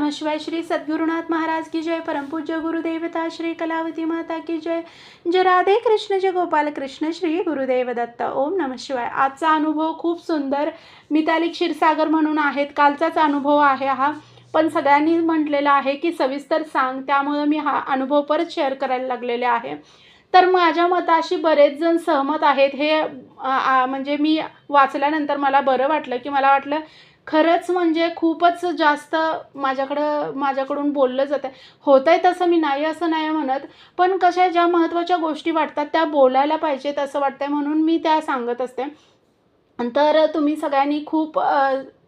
नमः शिवाय श्री सद्गुरुनाथ महाराज की जय परमपूज्य गुरुदेवता श्री कलावती माता की जय जय राधे कृष्ण जय गोपाल कृष्ण श्री गुरुदेव दत्त. ओम नमः शिवाय. आजचा अनुभव खूप सुंदर मिताली क्षीरसागर म्हणून आहेत कालचाच अनुभव आहे हा. पण सगळ्यांनी म्हटलेलं आहे की सविस्तर सांग त्यामुळं मी हा अनुभव परत शेअर करायला लागलेले आहे. तर माझ्या मताशी बरेच जण सहमत आहेत. हे म्हणजे मी वाचल्यानंतर मला बरं वाटलं की मला वाटलं खरंच म्हणजे खूपच जास्त माझ्याकडं माझ्याकडून बोललं जातं होत आहे तसं मी नाही असं नाही म्हणत पण कशा ज्या महत्त्वाच्या गोष्टी वाटतात त्या बोलायला पाहिजेत असं वाटतंय म्हणून मी त्या सांगत असते. तर तुम्ही सगळ्यांनी खूप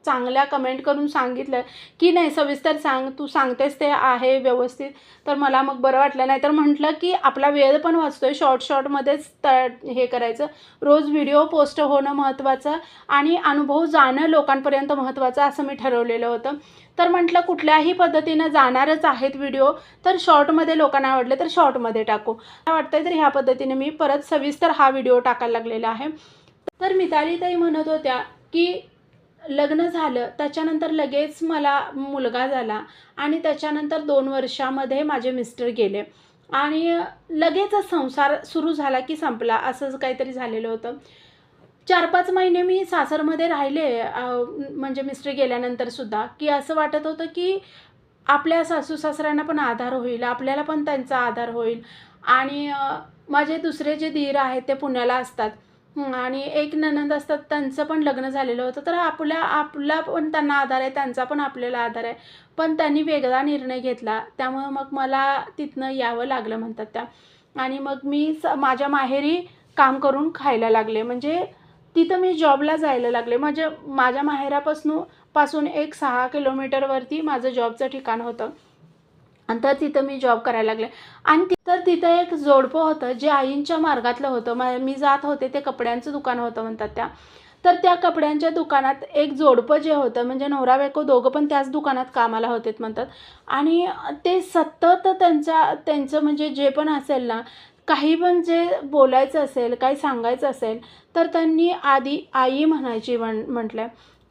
चांगल्या कमेंट करून सांगितलं. की नाही सविस्तर सांग तू सांगतेस ते आहे व्यवस्थित. तर मला मग बरं वाटलं. नाही तर म्हटलं की आपला वेळ पण वाचतो आहे शॉर्ट शॉर्टमध्येच त हे करायचं. रोज व्हिडिओ पोस्ट होणं महत्त्वाचं आणि अनुभव जाणं लोकांपर्यंत महत्त्वाचं असं मी ठरवलेलं होतं. तर म्हटलं कुठल्याही पद्धतीनं जाणारच आहेत व्हिडिओ तर शॉर्टमध्ये लोकांना आवडले तर शॉर्टमध्ये टाकू. मला वाटतंय तर ह्या पद्धतीने मी परत सविस्तर हा व्हिडिओ टाकायला लागलेला आहे. तर मितालीताई म्हणत होत्या की लग्न झालं त्याच्यानंतर लगेच मला मुलगा झाला आणि त्याच्यानंतर दोन वर्षामध्ये माझे मिस्टर गेले. आणि लगेचच संसार सुरू झाला की संपला असंच काहीतरी झालेलं होतं. चार पाच महिने मी सासरमध्ये राहिले म्हणजे मिस्टर गेल्यानंतर सुद्धा की असं वाटत होतं की आपल्या सासू सासऱ्यांना पण आधार होईल आपल्याला पण त्यांचा आधार होईल. आणि माझे दुसरे जे धीर आहेत ते पुण्याला असतात. आणि एक ननंद असतात त्यांचं पण लग्न झालेलं होतं. तर आपल्या आपला पण त्यांना आधार आहे त्यांचा पण आपल्याला आधार आहे. पण त्यांनी वेगळा निर्णय घेतला. त्यामुळं मग मला तिथनं यावं लागलं म्हणतात त्या. आणि मग मी स माझ्या माहेरी काम करून खायला लागले. म्हणजे तिथं मी जॉबला जायला लागले. म्हणजे माझ्या माहेरापासून पासून एक सहा किलोमीटरवरती माझं जॉबचं ठिकाण होतं. आणि तर तिथं मी जॉब करायला लागले. आणि तर तिथं एक जोडपं होतं जे आईंच्या मार्गातलं होतं. मा मी जात होते ते कपड्यांचं दुकान होतं म्हणतात त्या. तर त्या कपड्यांच्या दुकानात एक जोडपं जे होतं म्हणजे नवरा बायको दोघं पण त्याच दुकानात कामाला होतेत म्हणतात. आणि ते सतत त्यांचा त्यांचं म्हणजे जे पण असेल ना काही पण जे बोलायचं असेल काही सांगायचं असेल तर त्यांनी आधी आई म्हणायची म्हण म्हटलं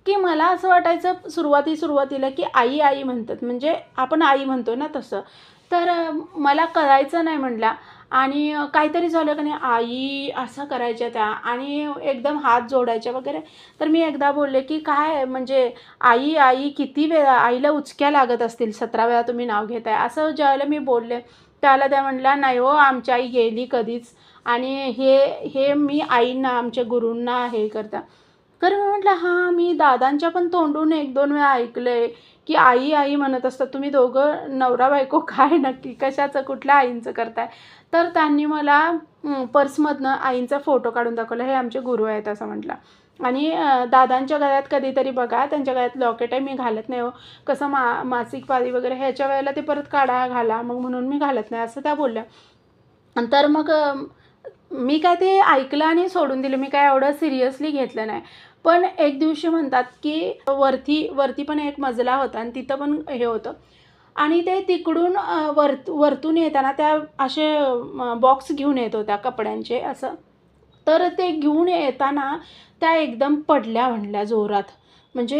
की मला असं वाटायचं सुरुवाती सुरुवातीला की आई आई म्हणतात. म्हणजे आपण आई म्हणतो ना तसं. तर मला कळायचं नाही म्हटला आणि काहीतरी झालं का नाही आई असं करायच्या त्या. आणि एकदम हात जोडायच्या वगैरे. तर मी एकदा बोलले की काय म्हणजे आई आई किती वेळा आईला उचक्या लागत असतील सतरा वेळा तुम्ही नाव घेताय. असं ज्यावेळेला मी बोलले त्याला त्या म्हटल्या नाही हो आमची आई गेली कधीच. आणि हे हे मी आईंना आमच्या गुरूंना हे करता. तर मी म्हटलं हां मी दादांच्या पण तोंडून एक दोन वेळा ऐकलं आहे की आई आई म्हणत असतात तुम्ही दोघं नवरा बायको काय नक्की? कशाचं? कुठल्या आईंचं करताय? तर त्यांनी मला पर्समधनं आईंचा फोटो काढून दाखवला हे आमचे गुरु आहेत असं म्हटलं. आणि दादांच्या गळ्यात कधीतरी बघा त्यांच्या गळ्यात लॉकेट आहे मी घालत नाही हो. कसं मा मासिक पाळी वगैरे ह्याच्या वेळेला ते परत काढा घाला मग म्हणून मी घालत नाही असं त्या बोलल्या. तर मग मी काय ते ऐकलं आणि सोडून दिलं मी काय एवढं सिरियसली घेतलं नाही. पण एक दिवशी म्हणतात की वरती वरती पण एक मजला होता आणि तिथं पण हे होतं. आणि ते तिकडून वर वरतून येताना त्या असे बॉक्स घेऊन येत होत्या कपड्यांचे असं. तर ते घेऊन येताना त्या एकदम पडल्या म्हणल्या जोरात. म्हणजे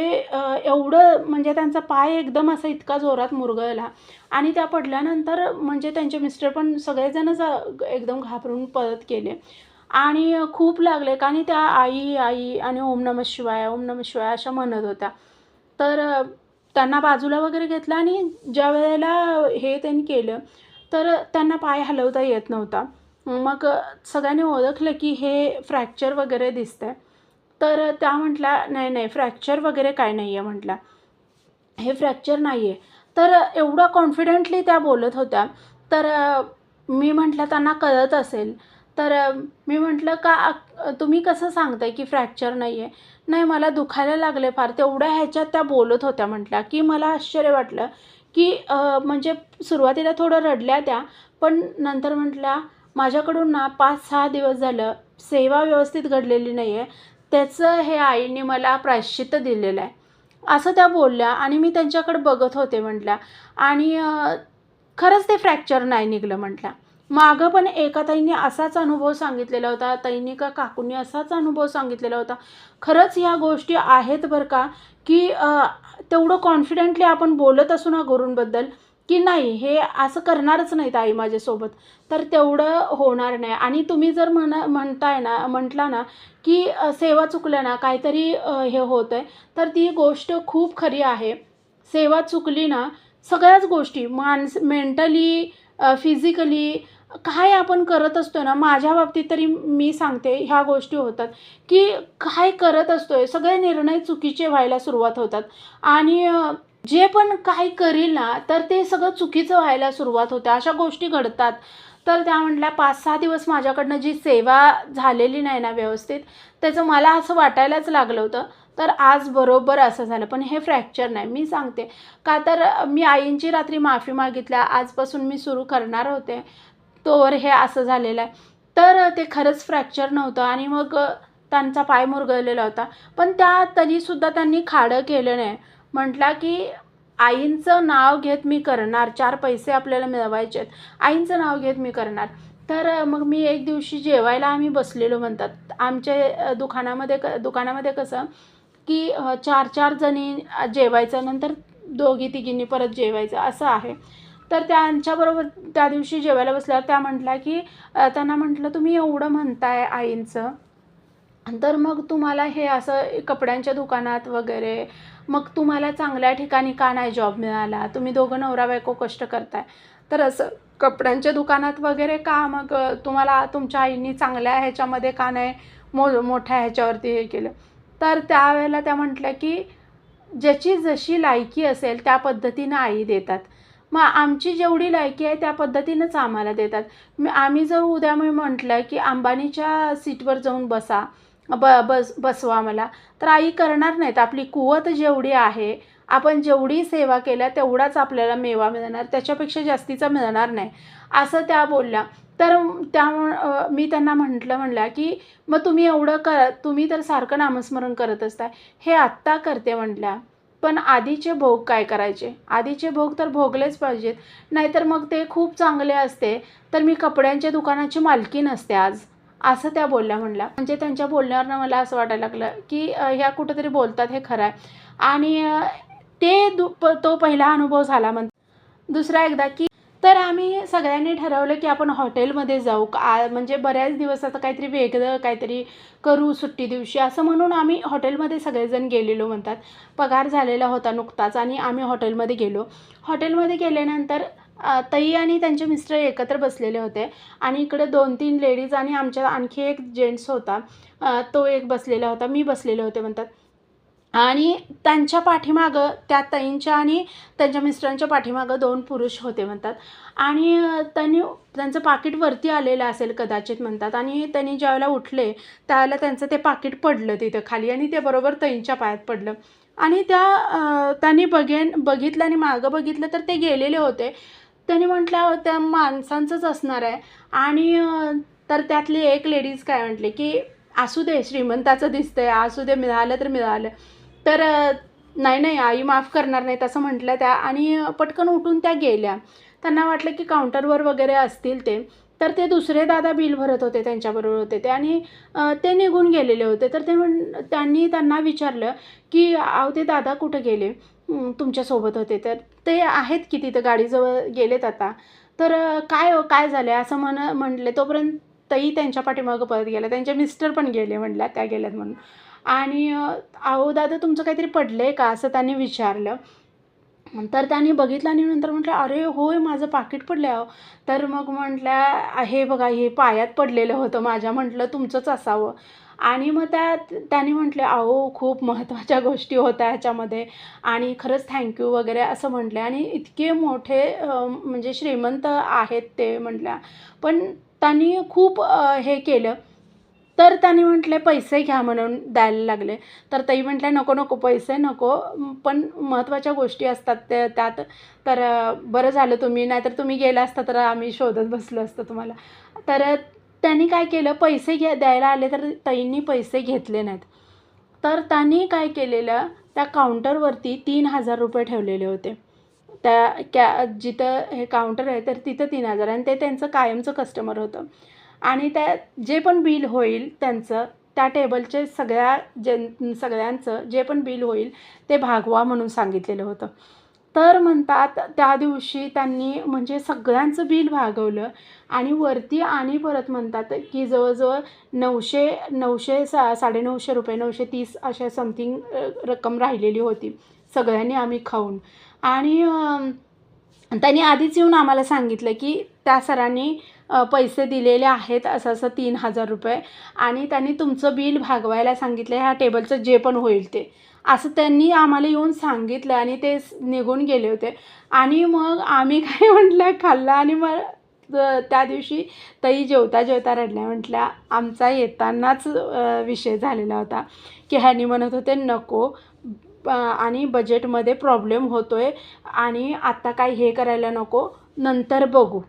एवढं म्हणजे त्यांचा पाय एकदम असा इतका जोरात मुरगळला. आणि त्या पडल्यानंतर म्हणजे त्यांचे मिस्टर पण सगळेजणच एकदम घाबरून पळत केले आणि खूप लागले. का आणि त्या आई आई आणि ओम नम शिवाय ओम नम शिवाय अशा म्हणत होत्या. तर त्यांना बाजूला वगैरे घेतलं आणि ज्या वेळेला हे त्यांनी केलं तर त्यांना पाय हलवता येत नव्हता. मग सगळ्यांनी ओळखलं की हे फ्रॅक्चर वगैरे दिसतंय. तर त्या म्हटल्या नाही नाही फ्रॅक्चर वगैरे काय नाही आहे म्हटल्या. हे फ्रॅक्चर नाही आहे तर एवढं कॉन्फिडेंटली त्या बोलत होत्या. तर मी म्हटलं त्यांना कळत असेल. तर मी म्हटलं का तुम्ही कसं सांगताय की फ्रॅक्चर नाही आहे नाही मला दुखायला लागले फार. तेवढ्या ह्याच्यात त्या बोलत होत्या म्हटल्या की मला आश्चर्य वाटलं की म्हणजे सुरुवातीला थोडं रडल्या त्या पण नंतर म्हटल्या माझ्याकडून ना पाच सहा दिवस झालं सेवा व्यवस्थित घडलेली नाही आहे त्याचं हे आईने मला प्रायश्चित्त दिलेलं आहे. असं त्या बोलल्या आणि मी त्यांच्याकडे बघत होते म्हटल्या आणि खरंच ते फ्रॅक्चर नाही निघलं म्हटल्या. मागं पण एका ताईंनी असाच अनुभव सांगितलेला होता. ताईंनी का काकूंनी असाच अनुभव सांगितलेला होता. खरंच ह्या गोष्टी आहेत बरं का की तेवढं कॉन्फिडेंटली आपण बोलत असू ना गुरूंबद्दल की नाही हे असं करणारच नाहीत आई माझ्यासोबत. तर तेवढं होणार नाही. आणि तुम्ही जर म्हणा म्हणताय ना म्हटला ना की सेवा चुकल्या ना काहीतरी हे होतं आहे तर ती गोष्ट खूप खरी आहे. सेवा चुकली ना सगळ्याच गोष्टी माणस मेंटली फिजिकली काय आपण करत असतो ना माझ्या बाबतीत तरी मी सांगते ह्या गोष्टी होतात की काय करत असतो आहे सगळे निर्णय चुकीचे व्हायला सुरुवात होतात. आणि जे पण काही करील ना तर ते सगळं चुकीचं व्हायला सुरुवात होते. अशा गोष्टी घडतात. तर त्या म्हटल्या पाच सहा दिवस माझ्याकडनं जी सेवा झालेली नाही ना व्यवस्थित त्याचं मला असं वाटायलाच लागलं होतं. तर आज बरोबर असं झालं पण हे फ्रॅक्चर नाही. मी सांगते का तर मी आईंची रात्री माफी मागितल्या आजपासून मी सुरू करणार होते. तोवर हे असं झालेलं आहे. तर ते खरंच फ्रॅक्चर नव्हतं आणि मग त्यांचा पाय मुरगळलेला होता. पण त्या तरीसुद्धा त्यांनी खाडं केलं नाही. म्हटला की आईंचं नाव घेत मी करणार. चार पैसे आपल्याला मिळवायचे आहेत. आईंचं नाव घेत मी करणार. तर मग मी एक दिवशी जेवायला आम्ही बसलेलो म्हणतात. आमच्या दुकानामध्ये क दुकानामध्ये कसं की चार चार जणी जेवायचं. नंतर दोघी तिघींनी परत जेवायचं. असं आहे. तर त्यांच्याबरोबर त्या दिवशी जेवायला बसल्यावर त्या म्हटल्या की त्यांना म्हटलं तुम्ही एवढं म्हणताय आईंचं. तर मग तुम्हाला हे असं कपड्यांच्या दुकानात वगैरे मग तुम्हाला चांगल्या ठिकाणी का नाही जॉब मिळाला? तुम्ही दोघं नवरा बायको कष्ट करताय. तर असं कपड्यांच्या दुकानात वगैरे का मग तुम्हाला तुमच्या आईंनी चांगल्या ह्याच्यामध्ये का नाही मो मोठ्या ह्याच्यावरती हे केलं? तर त्यावेळेला त्या म्हटल्या की ज्याची जशी लायकी असेल त्या पद्धतीनं आई देतात. मग आमची जेवढी लायकी आहे त्या पद्धतीनंच आम्हाला देतात. मी आम्ही जर उद्या मी म्हटलं की अंबानीच्या सीटवर जाऊन बसा ब बस बसवा मला तर आई करणार नाहीत. आपली कुवत जेवढी आहे आपण जेवढी सेवा केल्या तेवढाच आपल्याला मेवा मिळणार त्याच्यापेक्षा जास्तीचा मिळणार नाही. असं त्या बोलल्या. तर त्या मी त्यांना म्हटलं म्हणल्या की मग तुम्ही एवढं कर तुम्ही तर सारखं नामस्मरण करत असताय. हे आत्ता करते म्हटल्या पण आधीचे भोग काय करायचे? आधीचे भोग तर भोगलेच पाहिजेत. नाहीतर मग ते खूप चांगले असते. तर मी कपड्यांच्या दुकानाची मालकी नसते आज. असं त्या बोलल्या म्हणल्या. म्हणजे त्यांच्या बोलण्यावरनं मला असं वाटायला लागलं की ह्या कुठंतरी बोलतात हे खरं आहे. आणि ते दु तो पहिला अनुभव झाला म्हण दुसरा एकदा की तर आम्ही सगळ्यांनी ठरवलं की आपण हॉटेलमध्ये जाऊ. का म्हणजे बऱ्याच दिवस आता काहीतरी वेगळं काहीतरी करू सुट्टी दिवशी. असं म्हणून आम्ही हॉटेलमध्ये सगळेजण गेलेलो म्हणतात. पगार झालेला होता नुकताच आणि आम्ही हॉटेलमध्ये गेलो. हॉटेलमध्ये गेल्यानंतर तई आणि त्यांचे मिस्टर एकत्र बसलेले होते आणि इकडे दोन तीन लेडीज आणि आमच्या आणखी एक जेंट्स होता. तो एक बसलेला होता. मी बसलेले होते म्हणतात. आणि त्यांच्या पाठीमागं त्या ताईंच्या आणि त्यांच्या मिस्टरांच्या पाठीमागं दोन पुरुष होते म्हणतात. आणि त्यांनी त्यांचं पाकिट वरती आलेलं असेल कदाचित म्हणतात. आणि त्यांनी ज्यावेळेला उठले त्यावेळेला त्यांचं ते पाकिट पडलं तिथं खाली आणि ते बरोबर ताईंच्या पायात पडलं. आणि त्या त्यांनी बघेन बघितलं आणि मागं बघितलं तर ते गेलेले होते. त्यांनी म्हटल्या त्या माणसांचंच असणार आहे. आणि तर त्यातली एक लेडीज काय म्हटली की असू दे श्रीमंताचं दिसतंय असू दे मिळालं तर मिळालं. तर नाही नाही आई माफ करणार नाही तसं म्हटलं त्या आणि पटकन उठून त्या गेल्या. त्यांना वाटलं की काउंटरवर वगैरे असतील ते. तर ते दुसरे दादा बिल भरत होते त्यांच्याबरोबर होते ते आणि ते निघून गेलेले होते. तर ते म्हण त्यांनी त्यांना विचारलं की अहो ते दादा कुठं गेले? तुमच्यासोबत होते. तर ते आहेत की तिथं गाडीजवळ गेलेत आता. तर काय हो, काय झालं असं म्हण म्हटले. तोपर्यंत ताई त्यांच्या पाठीमागं परत गेल्या. त्यांचे मिस्टर पण गेले म्हटल्या त्या गेल्यात म्हणून. आणि अहो दादा तुमचं काहीतरी पडलं आहे का? असं त्यांनी विचारलं. तर त्यांनी बघितलं आणि नंतर म्हटलं अरे होय माझं पाकिट पडलं आहे अहो. तर मग म्हटल्या हे बघा हे पायात पडलेलं होतं माझ्या म्हटलं तुमचंच असावं. आणि मग त्या त्यांनी म्हटले अहो खूप महत्त्वाच्या गोष्टी होत्या ह्याच्यामध्ये आणि खरंच थँक्यू वगैरे असं म्हटलं आणि इतके मोठे म्हणजे श्रीमंत आहेत ते म्हटल्या. पण त्यांनी खूप हे केलं. तर त्यांनी म्हटले पैसे घ्या म्हणून द्यायला लागले. तर ताई म्हटल्या नको नको पैसे नको पण महत्त्वाच्या गोष्टी असतात ते त्यात. तर बरं झालं तुम्ही नाहीतर तुम्ही गेला असता तर आम्ही शोधत बसलो असतो तुम्हाला. तर त्यांनी काय केलं पैसे घ्या द्यायला आले तर ताईंनी पैसे घेतले नाहीत. तर त्यांनी काय केलेलं त्या काउंटरवरती तीन हजार रुपये ठेवलेले होते. त्या कॅ जिथं हे काउंटर आहे तर तिथं तीन हजार आणि ते त्यांचं कायमचं कस्टमर होतं. आणि त्या जे पण बिल होईल त्यांचं त्या टेबलचे सगळ्या जन सगळ्यांचं जे पण बिल होईल ते भागवा म्हणून सांगितलेलं होतं. तर म्हणतात त्या दिवशी त्यांनी म्हणजे सगळ्यांचं बिल भागवलं आणि वरती आणि परत म्हणतात की जवळजवळ नऊशे नऊशे सा साडेनऊशे रुपये नऊशे तीस अशा समथिंग रक्कम राहिलेली होती. सगळ्यांनी आम्ही खाऊन. आणि त्यांनी आधीच येऊन आम्हाला सांगितलं की त्या सरांनी पैसे दिलेले आहेत असं असं तीन हजार रुपये. आणि त्यांनी तुमचं बिल भागवायला सांगितलं ह्या टेबलचं जे पण होईल ते. असं त्यांनी आम्हाला येऊन सांगितलं आणि ते निघून गेले होते. आणि मग आम्ही काय म्हटलं खाल्लं आणि मग त्या दिवशी ताई जेवता जेवता रडल्या. म्हटल्या आमचा येतानाच विषय झालेला होता की ह्यानी म्हणत होते नको आणि बजेटमध्ये प्रॉब्लेम होतो आहे आणि आत्ता काही हे करायला नको. नंतर बघू.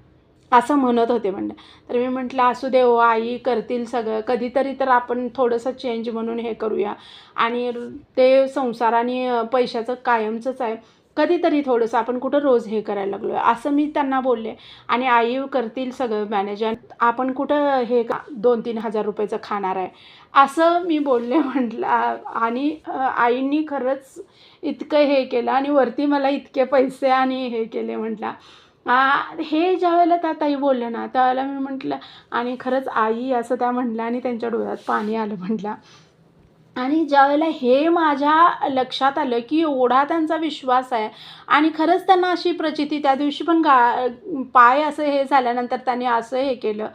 असं म्हणत होते म्हणलं तर मी म्हटलं असू दे हो आई करतील सगळं. कधीतरी तर आपण थोडंसं चेंज म्हणून हे करूया. आणि ते संसार आणि पैशाचं कायमचंच आहे. कधीतरी थोडंसं आपण कुठं रोज हे करायला लागलो आहे असं मी त्यांना बोलले. आणि आई करतील सगळं मॅनेज आपण कुठं हे का दोन तीन हजार रुपयाचं खाणार आहे. असं मी बोलले म्हटलं. आणि आईंनी खरंच इतकं हे केलं आणि वरती मला इतके पैसे आणि हे केले म्हटलं. हे हे ज्यावेळेला त्या ताई बोलल्या ना त्यावेळेला मी म्हटलं आणि खरंच आई असं त्या म्हटल्या आणि त्यांच्या डोळ्यात पाणी आलं म्हटलं आणि ज्यावेळेला हे माझ्या लक्षात आलं की एवढा त्यांचा विश्वास आहे आणि खरंच त्यांना अशी प्रचिती त्या दिवशी पण गा पाय असं हे झाल्यानंतर त्यांनी असं हे केलं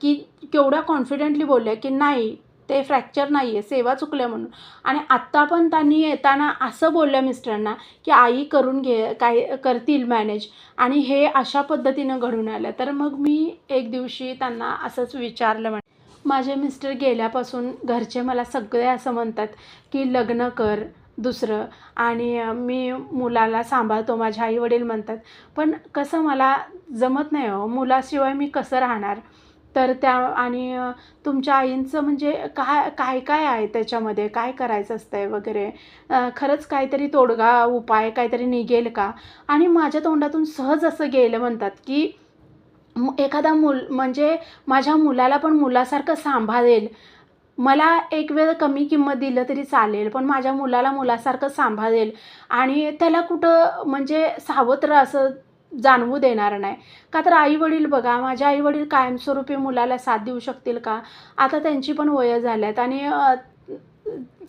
की केवढ्या कॉन्फिडेंटली बोलल्या की नाही ते फ्रॅक्चर नाही आहे सेवा चुकल्या म्हणून. आणि आत्ता पण त्यांनी येताना असं बोलल्या मिस्टरांना की आई करून घे काय करतील मॅनेज आणि हे अशा पद्धतीनं घडून आलं. तर मग मी एक दिवशी त्यांना असंच विचारलं म्हणजे माझे मिस्टर गेल्यापासून घरचे मला सगळे असं म्हणतात की लग्न कर दुसरं. आणि मी मुलाला सांभाळतो माझे आईवडील म्हणतात. पण कसं मला जमत नाही हो. मुलाशिवाय मी कसं राहणार? तर त्या आणि तुमच्या आईंचं म्हणजे काय काय काय आहे त्याच्यामध्ये? काय करायचं असतं आहे वगैरे खरंच काहीतरी तोडगा उपाय काहीतरी निघेल का? आणि माझ्या तोंडातून सहज असं गेलं म्हणतात की एखादा मुल म्हणजे माझ्या मुलाला पण मुलासारखं सांभाळेल. मला एक वेळ कमी किंमत दिलं तरी चालेल पण माझ्या मुलाला मुलासारखं सांभाळेल. आणि त्याला कुठं म्हणजे सावत्र असं जाणवू देणार नाही. का तर आई वडील बघा माझे आई वडील कायमस्वरूपी मुलाला साथ देऊ शकतील का? आता त्यांची पण वयं झाल्यात आणि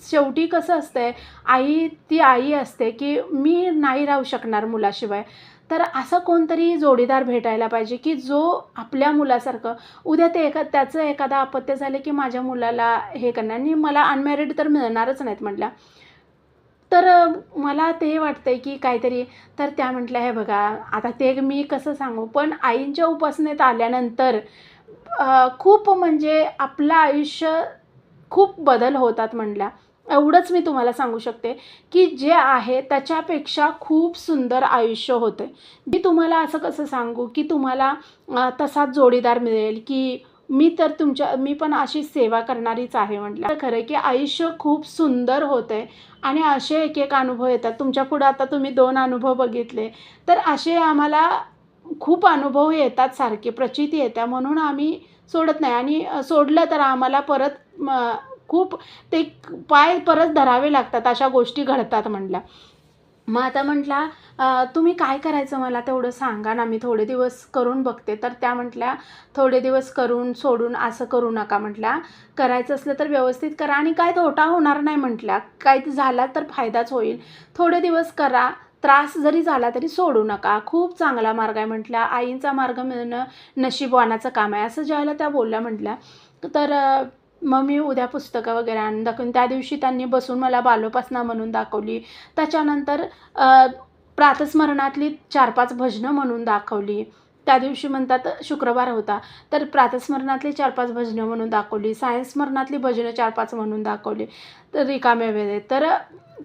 शेवटी कसं असतंय आई ती आई असते की मी नाही राहू शकणार मुलाशिवाय. तर असं कोणतरी जोडीदार भेटायला पाहिजे की जो आपल्या मुलासारखं उद्या ते एका त्याचं एखादा अपत्य झालं की माझ्या मुलाला हे करणार. आणि मला अनमॅरिड तर मिळणारच नाहीत म्हटल्या. तर मला ते वाटतंय की काहीतरी तर त्या म्हटल्या हे बघा आता ते मी कसं सांगू? पण आईंच्या उपासनेत आल्यानंतर खूप म्हणजे आपलं आयुष्य खूप बदल होतात म्हटल्या. एवढंच मी तुम्हाला सांगू शकते की जे आहे त्याच्यापेक्षा खूप सुंदर आयुष्य होते मी तुम्हाला असं कसं सांगू की तुम्हाला तसा तसाच जोडीदार मिळेल की मी तर तुमच्या मी पण अशी सेवा करणारीच आहे म्हटलं तर खरं की आयुष्य खूप सुंदर होतं आहे आणि असे एक एक अनुभव येतात. तुमच्या पुढं आता तुम्ही दोन अनुभव बघितले. तर असे आम्हाला खूप अनुभव येतात सारखे प्रचिती येत्या म्हणून आम्ही सोडत नाही. आणि सोडलं तर आम्हाला परत खूप ते पाय परत धरावे लागतात. अशा गोष्टी घडतात म्हटल्या मग आता म्हटला तुम्ही काय करायचं मला तेवढं सांगा ना मी थोडे दिवस करून बघते. तर त्या म्हटल्या थोडे दिवस करून सोडून असं करू नका म्हटल्या. करायचं असलं तर व्यवस्थित करा आणि काय तोटा होणार नाही म्हटल्या. काही झाला तर फायदाच होईल. थोडे दिवस करा त्रास जरी झाला तरी सोडू नका. खूप चांगला मार्ग आहे म्हटल्या. आईंचा मार्ग मिळणं नशीबवानाचं काम आहे असं ज्यावेळेला त्या बोलल्या म्हटल्या. तर मग मी उद्या पुस्तकं वगैरे आणून दाखवून त्या दिवशी त्यांनी बसून मला बालोपासना म्हणून दाखवली. त्याच्यानंतर प्रातस्मरणातली चार पाच भजनं म्हणून दाखवली. त्या दिवशी म्हणतात शुक्रवार होता. तर प्रातस्मरणातली चार पाच भजनं म्हणून दाखवली सायन्सस्मरणातली भजनं चार पाच म्हणून दाखवली तर रिकाम्या वेळेत तर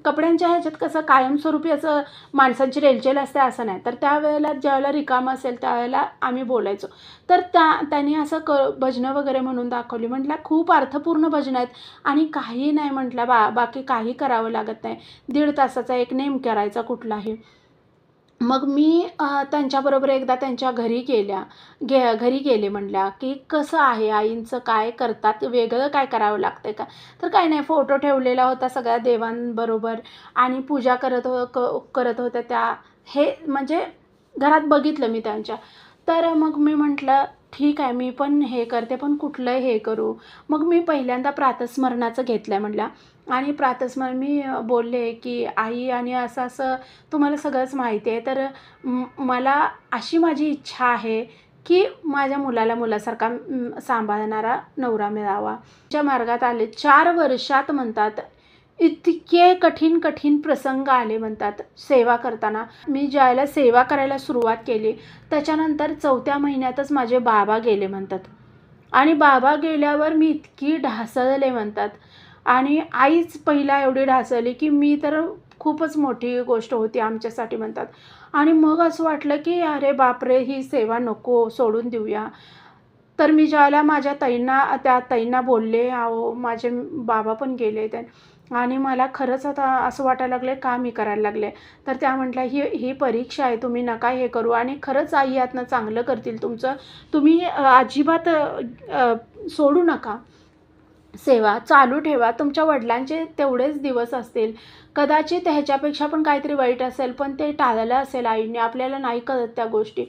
कपड्यांच्या ह्याच्यात कसं कायमस्वरूपी असं माणसांची रेलचेल असते असं नाही. तर त्यावेळेला ज्यावेळेला रिकामं असेल त्यावेळेला आम्ही बोलायचो. तर त्या त्यांनी असं क भजनं वगैरे म्हणून दाखवली. म्हटलं खूप अर्थपूर्ण भजनं आहेत आणि काही नाही म्हटलं बा बाकी काही करावं लागत नाही. दीड तासाचा एक नेम करायचा कुठलाही. मग मी त्यांच्याबरोबर एकदा त्यांच्या घरी गेल्या गे घरी गेले म्हणल्या की कसं आहे आईंचं? काय करतात? वेगळं काय करावं लागतं का? तर काय नाही फोटो ठेवलेला होता सगळ्या देवांबरोबर आणि पूजा करत हो क करत होत्या त्या. हे म्हणजे घरात बघितलं मी त्यांच्या. तर मग मी म्हटलं ठीक आहे मी पण हे करते पण कुठलं हे करू. मग मी पहिल्यांदा प्रातस्मरणाचं घेतलं आहे म्हटलं आणि प्रातस्मरण मी बोलले की आई आणि असं असं तुम्हाला सगळंच माहिती आहे. तर मला अशी माझी इच्छा आहे की माझ्या मुलाला मुलासारखा सांभाळणारा नवरा मिळावा. ज्या मार्गात आले. चार वर्षात म्हणतात इतके कठीण कठीण प्रसंग आले म्हणतात सेवा करताना. मी ज्यावेळेला सेवा करायला सुरुवात केली त्याच्यानंतर चौथ्या महिन्यातच माझे बाबा गेले म्हणतात. आणि बाबा गेल्यावर मी इतकी ढासळले म्हणतात. आणि आईच पहिला एवढी ढासळली की मी तर खूपच मोठी गोष्ट होती आमच्यासाठी म्हणतात. आणि मग असं वाटलं की अरे बापरे ही सेवा नको सोडून देऊया. तर मी ज्यावेळेला माझ्या ताईंना त्या ताईंना बोलले अहो माझे बाबा पण गेले ते आणि मला खरंच आता असं वाटायला लागलं का मी करायला लागले? तर त्या म्हटल्या ही ही परीक्षा आहे तुम्ही नका हे करू. आणि खरंच आई यातनं चांगलं करतील तुमचं. तुम्ही अजिबात सोडू नका. सेवा चालू ठेवा. तुमच्या वडिलांचे तेवढेच दिवस असतील. कदाचित ह्याच्यापेक्षा पण काहीतरी वाईट असेल पण ते टाळलं असेल आईने आपल्याला नाही कळत त्या गोष्टी.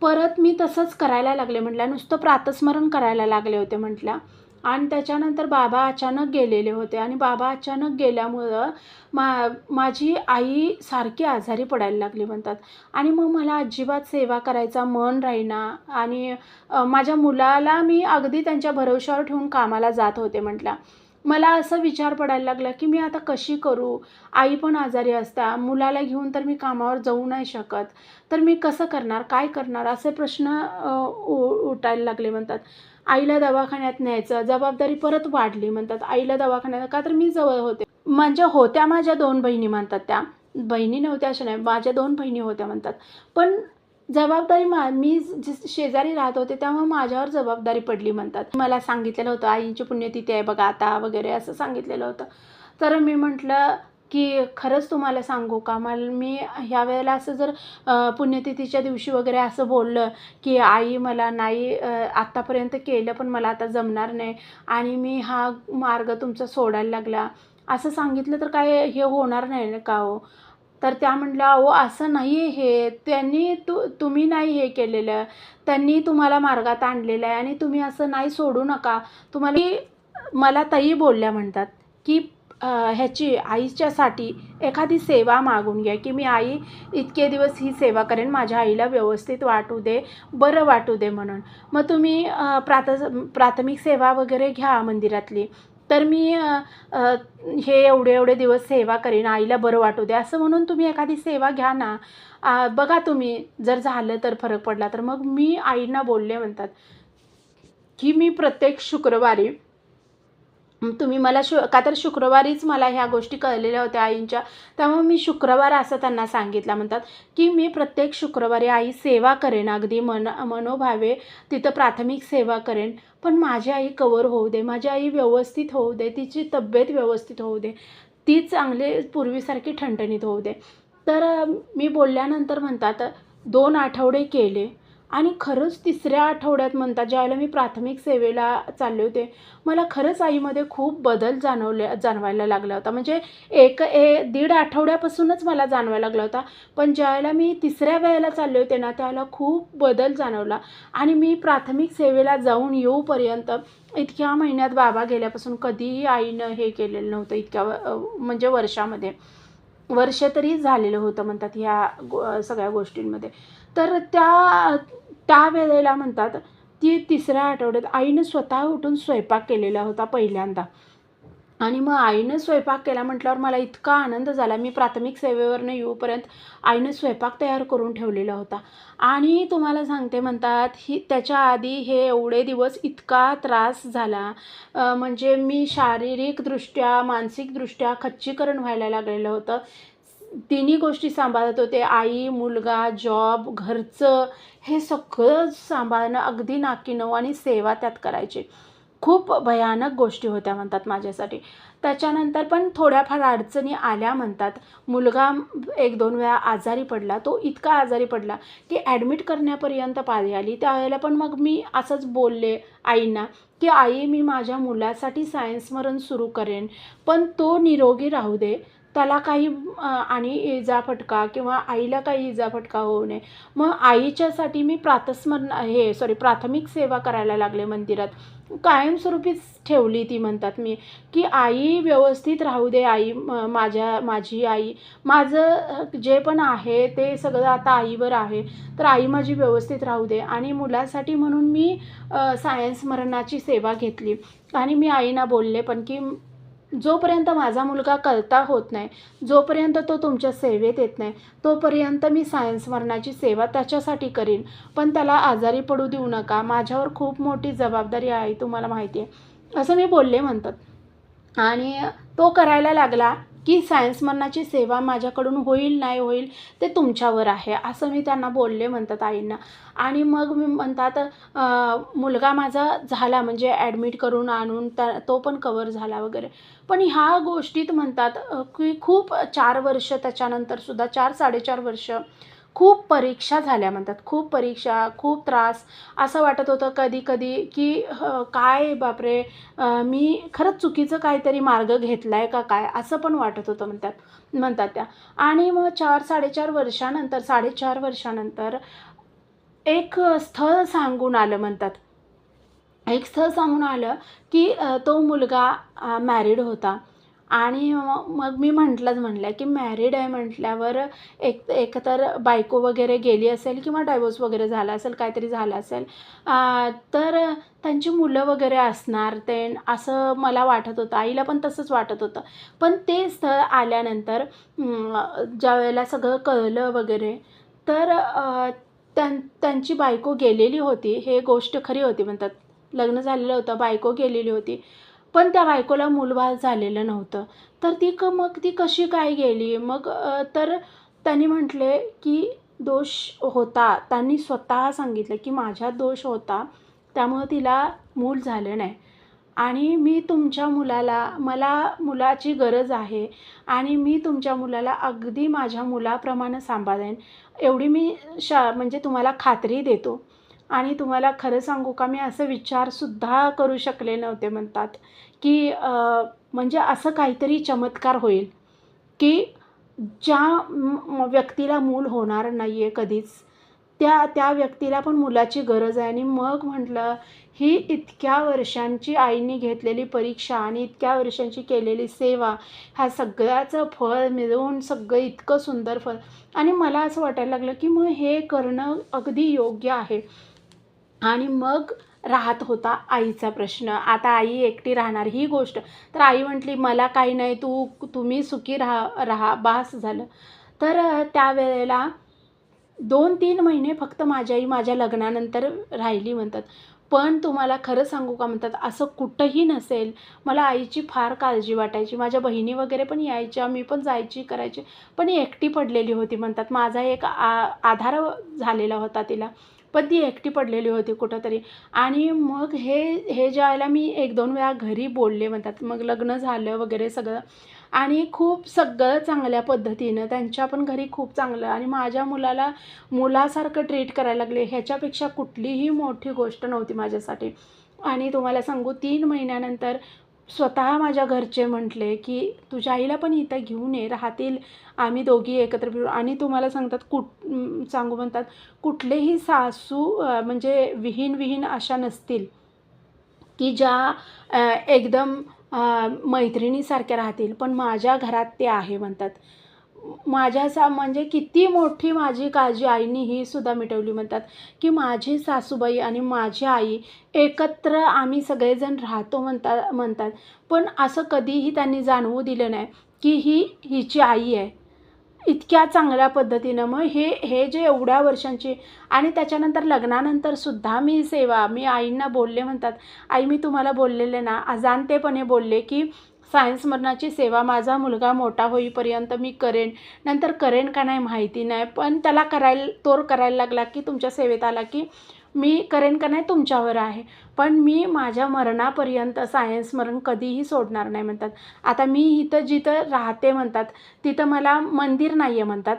परत मी तसंच करायला लागले म्हटल्या. नुसतं प्रातस्मरण करायला लागले होते म्हटल्या. आणि त्याच्यानंतर बाबा अचानक गेलेले होते. आणि बाबा अचानक गेल्यामुळं मा माझी आई सारखी आजारी पडायला लागली म्हणतात. आणि मग मला अजिबात सेवा करायचा मन राहीना. आणि माझ्या मुलाला मी अगदी त्यांच्या भरवशावर ठेवून कामाला जात होते म्हटल्या मला असं विचार पडायला लागला की मी आता कशी करू? आई पण आजारी असता. मुलाला घेऊन तर मी कामावर जाऊ नाही शकत. तर मी कसं करणार? काय करणार? असे प्रश्न उ- उठायला लागले म्हणतात. आईला दवाखान्यात न्यायचं जबाबदारी परत वाढली म्हणतात. आईला दवाखान्यात का तर मी जवळ होते. म्हणजे होत्या माझ्या दोन बहिणी म्हणतात त्या. बहिणी नव्हत्या अशा नाही माझ्या दोन बहिणी होत्या म्हणतात. पण जबाबदारी मा मी जि- शेजारी राहत होते त्यामुळे माझ्यावर जबाबदारी पडली म्हणतात. मला सांगितलेलं होतं आईची पुण्यतिथी आहे बघा आता वगैरे असं सांगितलेलं होतं. तर मी म्हटलं की खरंच तुम्हाला सांगू का? मला मी ह्या वेळेला असं जर पुण्यतिथीच्या दिवशी वगैरे असं बोललं की आई मला नाही आत्तापर्यंत केलं पण मला आता जमणार नाही आणि मी हा मार्ग तुमचा सोडायला लागला असं सांगितलं तर काय हे होणार नाही ना का हो? तर त्या म्हटल्या अहो असं नाही आहे हे. त्यांनी तु तुम्ही नाही हे केलेलं. त्यांनी तुम्हाला मार्गात आणलेलं आहे आणि तुम्ही असं नाही सोडू नका. तुम्हाला मला ताई बोलल्या म्हणतात की ह्याची आईच्यासाठी एखादी सेवा मागून घ्या की मी आई इतके दिवस ही सेवा करेन माझ्या आईला व्यवस्थित वाटू दे बरं वाटू दे म्हणून. मग तुम्ही अ, प्राथ प्राथमिक सेवा वगैरे घ्या मंदिरातली. तर मी हे एवढे एवढे दिवस सेवा करीन आईला बरं वाटू दे असं म्हणून तुम्ही एखादी सेवा घ्या ना. बघा तुम्ही जर झालं तर फरक पडला तर. मग मी आईंना बोलले म्हणतात की मी प्रत्येक शुक्रवारी तुम्ही मला शु का तर शुक्रवारीच मला ह्या गोष्टी कळलेल्या होत्या आईंच्या. त्यामुळे मी शुक्रवार असं त्यांना सांगितलं. म्हणतात की मी प्रत्येक शुक्रवारी आई सेवा करेन. अगदी मन मनोभावे तिथं प्राथमिक सेवा करेन. पण माझी आई कवर होऊ दे. माझी आई व्यवस्थित होऊ दे. तिची तब्येत व्यवस्थित होऊ दे. ती चांगली पूर्वीसारखी ठणठणीत होऊ दे. तर मी बोलल्यानंतर म्हणतात दोन आठवडे केले. आणि खरंच तिसऱ्या आठवड्यात म्हणतात ज्यावेळेला मी प्राथमिक सेवेला चालले होते मला खरंच आईमध्ये खूप बदल जाणवले जाणवायला लागला होता. म्हणजे एक ए दीड आठवड्यापासूनच मला जाणवायला लागला होता. पण ज्यावेळेला मी तिसऱ्या वेळेला चालले होते ना त्यावेळेला खूप बदल जाणवला. आणि मी प्राथमिक सेवेला जाऊन येऊपर्यंत इतक्या महिन्यात बाबा गेल्यापासून कधीही आईनं हे केलेलं नव्हतं इतक्या म्हणजे वर्षामध्ये. वर्ष तरी झालेलं होतं म्हणतात ह्या गो सगळ्या गोष्टींमध्ये. तर त्या त्या वेळेला म्हणतात ती तिसऱ्या आठवड्यात आईनं स्वतः उठून स्वयंपाक केलेला होता पहिल्यांदा. आणि मग आईनं स्वयंपाक केला म्हटल्यावर मला इतका आनंद झाला. मी प्राथमिक सेवेवरनं येऊपर्यंत आईनं स्वयंपाक तयार करून ठेवलेला होता. आणि तुम्हाला सांगते म्हणतात ही त्याच्या आधी हे एवढे दिवस इतका त्रास झाला. म्हणजे मी शारीरिकदृष्ट्या मानसिकदृष्ट्या खच्चीकरण व्हायला लागलेलं होतं. तिन्ही गोष्टी सांभाळत होते. आई मुलगा जॉब घरचं हे सगळं सांभाळणं अगदी नाकी नऊ आणि सेवा त्यात करायची. खूप भयानक गोष्टी होत्या म्हणतात माझ्यासाठी. त्याच्यानंतर पण थोड्याफार अडचणी आल्या म्हणतात. मुलगा एक दोन वेळा आजारी पडला. तो इतका आजारी पडला की ॲडमिट करण्यापर्यंत पाळी आली. त्यावेळेला पण मग मी असंच बोलले आईंना की आई मी माझ्या मुलासाठी सायन्स स्मरण सुरू करेन. पण तो निरोगी राहू दे. त्याला काही आणि इजा फटका किंवा आईला काही इजा फटका होऊ नये. मग आईच्यासाठी मी प्रातस्मरण हे सॉरी प्राथमिक सेवा करायला लागले मंदिरात. कायमस्वरूपीच ठेवली ती म्हणतात मी की आई व्यवस्थित राहू दे आई माझ्या माझी आई. माझं जे पण आहे ते सगळं आता आईवर आहे. तर आई माझी व्यवस्थित राहू दे. आणि मुलासाठी म्हणून मी सायन्स मरणाची सेवा घेतली. आणि मी आईना बोलले पण की जोपर्यंत माझा मुलगा कलता होत नाही जोपर्यंत तो तुमच्या सेवेत येत नाही तोपर्यंत मी सायन्स मरणाची सेवा त्याच्यासाठी करीन. पण त्याला आजारी पडू देऊ नका. माझ्यावर खूप मोठी जबाबदारी आहे तुम्हाला माहिती आहे. असं मी बोलले म्हणतात. आणि तो करायला लागला. की सायन्स स्मरणाची सेवा माझ्याकडून होईल नाही होईल ते तुमच्यावर आहे असं मी त्यांना बोलले म्हणतात आईंना. आणि मग मी म्हणतात मुलगा माझा झाला म्हणजे ॲडमिट करून आणून त्या तो पण कवर झाला वगैरे. पण ह्या गोष्टीत म्हणतात की खूप चार वर्ष त्याच्यानंतर सुद्धा चार साडेचार वर्ष खूप परीक्षा झाल्या म्हणतात. खूप परीक्षा खूप त्रास. असं वाटत होतं कधी कधी की ह, काय बापरे मी खरंच चुकीचं काहीतरी मार्ग घेतला आहे का काय? असं पण वाटत होतं म्हणतात म्हणतात त्या. आणि मग चार साडेचार वर्षानंतर साडेचार वर्षानंतर एक स्थळ सांगून आलं म्हणतात. एक स्थळ सांगून आलं की तो मुलगा मॅरिड होता. आणि मग मी म्हटलंच म्हटलं की मॅरिड आहे म्हटल्यावर एक एकतर बायको वगैरे गेली असेल किंवा डायवोर्स वगैरे झाला असेल काहीतरी झालं असेल तर त्यांची मुलं वगैरे असणार ते असं मला वाटत होतं आईला पण तसंच वाटत होतं. पण ते स्थळ आल्यानंतर ज्या वेळेला सगळं कळलं वगैरे तर त्यां त्यांची बायको गेलेली होती. हे गोष्ट खरी होती म्हणतात. लग्न झालेलं होतं बायको गेलेली होती. पण त्या बायकोला मूलबाळ झालेलं नव्हतं. तर ती क मग ती कशी काय गेली? मग तर त्यांनी म्हटले की दोष होता. त्यांनी स्वतः सांगितलं की माझ्यात दोष होता. त्यामुळं तिला मूल झालं नाही. आणि मी तुमच्या मुलाला मला मुलाची गरज आहे आणि मी तुमच्या मुलाला अगदी माझ्या मुलाप्रमाणे सांभाळेन. एवढी मी शा म्हणजे तुम्हाला खात्री देतो. आणि तुम्हाला खरं सांगू का मी असं विचारसुद्धा करू शकले नव्हते म्हणतात की म्हणजे असं काहीतरी चमत्कार होईल की ज्या व्यक्तीला मूल होणार नाही आहे कधीच त्या त्या व्यक्तीला पण मुलाची गरज आहे. आणि मग म्हटलं ही इतक्या वर्षांची आईने घेतलेली परीक्षा आणि इतक्या वर्षांची केलेली सेवा ह्या सगळ्याचं फळ मिळवून सगळं इतकं सुंदर फळ. आणि मला असं वाटायला लागलं की मग हे करणं अगदी योग्य आहे. आणि मग राहत होता आईचा प्रश्न. आता आई एकटी राहणार ही गोष्ट. तर आई म्हटली मला काही नाही तू तुम्ही सुखी राहा राहा बास झालं. तर त्यावेळेला दोन तीन महिने फक्त माझी आई माझ्या लग्नानंतर राहिली म्हणतात. पण तुम्हाला खरं सांगू का? म्हणतात. असं कुठंही नसेल. मला आईची फार काळजी वाटायची. माझ्या बहिणी वगैरे पण यायच्या. मी पण जायची करायची. पण एकटी पडलेली होती म्हणतात. माझा एक आ आधार झालेला होता तिला. पण ती एकटी पडलेली होती कुठंतरी. आणि मग हे हे ज्या वेळेला मी एक दोन वेळा घरी बोलले म्हणतात. मग लग्न झालं वगैरे सगळं. आणि खूप सगळं चांगल्या पद्धतीनं त्यांच्या पण घरी खूप चांगलं. आणि माझ्या मुलाला मुलासारखं ट्रीट करायला लागले. ह्याच्यापेक्षा कुठलीही मोठी गोष्ट नव्हती माझ्यासाठी. आणि तुम्हाला सांगू तीन महिन्यानंतर स्वतः माझ्या घरचे म्हटले की तुझ्या आईला पण इथं घेऊन ये राहतील आम्ही दोघी एकत्र फिरू आणि तुम्हाला सांगतात कुठ सांगू म्हणतात कुठलेही सासू म्हणजे विहीन विहीन अशा नसतील की ज्या एकदम मैत्रिणीसारख्या राहतील पण माझ्या घरात ते आहे म्हणतात. माझ्या सा म्हणजे किती मोठी माझी काळजी आईनी ही सुद्धा मिटवली म्हणतात की माझी सासूबाई आणि माझी आई एकत्र आम्ही सगळेजण राहतो म्हणता म्हणतात. पण असं कधीही त्यांनी जाणवू दिलं नाही की ही हिची आई आहे. इतक्या चांगल्या पद्धतीनं मग हे हे जे एवढ्या वर्षांची आणि त्याच्यानंतर लग्नानंतर सुद्धा मी सेवा मी आईंना बोलले म्हणतात. आई मी तुम्हाला बोललेले ना अजाणतेपणे बोलले की सायन्स मरणाची सेवा माझा मुलगा मोठा होईपर्यंत मी करेन. नंतर करेन का नाही माहिती नाही. पण त्याला करायला तोर करायला लागला की तुमच्या सेवेत आला की मी करेन का नाही तुमच्यावर आहे. पण मी माझ्या मरणापर्यंत सायन्स मरण कधीही सोडणार नाही म्हणतात. आता मी इथं जिथं राहते म्हणतात तिथं मला मंदिर नाही आहे म्हणतात.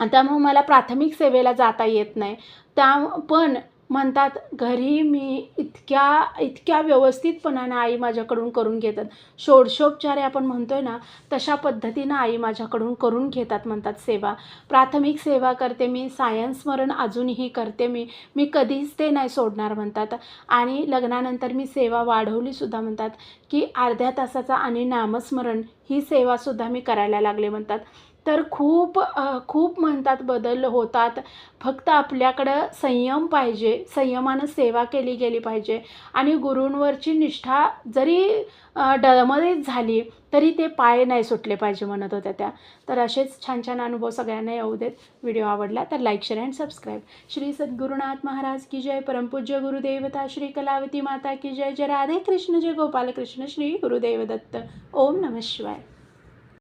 त्यामुळे मला प्राथमिक सेवेला जाता येत नाही. त्या पण म्हणतात घरी मी इतक्या इतक्या व्यवस्थितपणानं आई माझ्याकडून करून घेतात. षोडशोपचारे आपण म्हणतोय ना तशा पद्धतीनं आई माझ्याकडून करून घेतात म्हणतात सेवा. प्राथमिक सेवा करते मी सायन्स स्मरण अजूनही करते मी मी कधीच ते नाही सोडणार म्हणतात. आणि लग्नानंतर मी सेवा वाढवलीसुद्धा म्हणतात की अर्ध्या तासाचा आणि नामस्मरण ही सेवासुद्धा मी करायला लागले म्हणतात. तर खूप खूप म्हणतात बदल होतात. फक्त आपल्याकडं संयम पाहिजे. संयमानं सेवा केली गेली पाहिजे. आणि गुरूंवरची निष्ठा जरी डळमळीत झाली तरी ते पाय नाही सुटले पाहिजे म्हणत होत्या त्या. तर असेच छान छान अनुभव सगळ्यांना येऊ देत. व्हिडिओ आवडला तर like share and subscribe. Shri Sadgurunath Maharaj की जय. परमपूज्य गुरुदेवता श्री कलावती माता की जय. जय राधे कृष्ण जय गोपाल कृष्ण श्री गुरुदेव दत्त. ओम नमः शिवाय.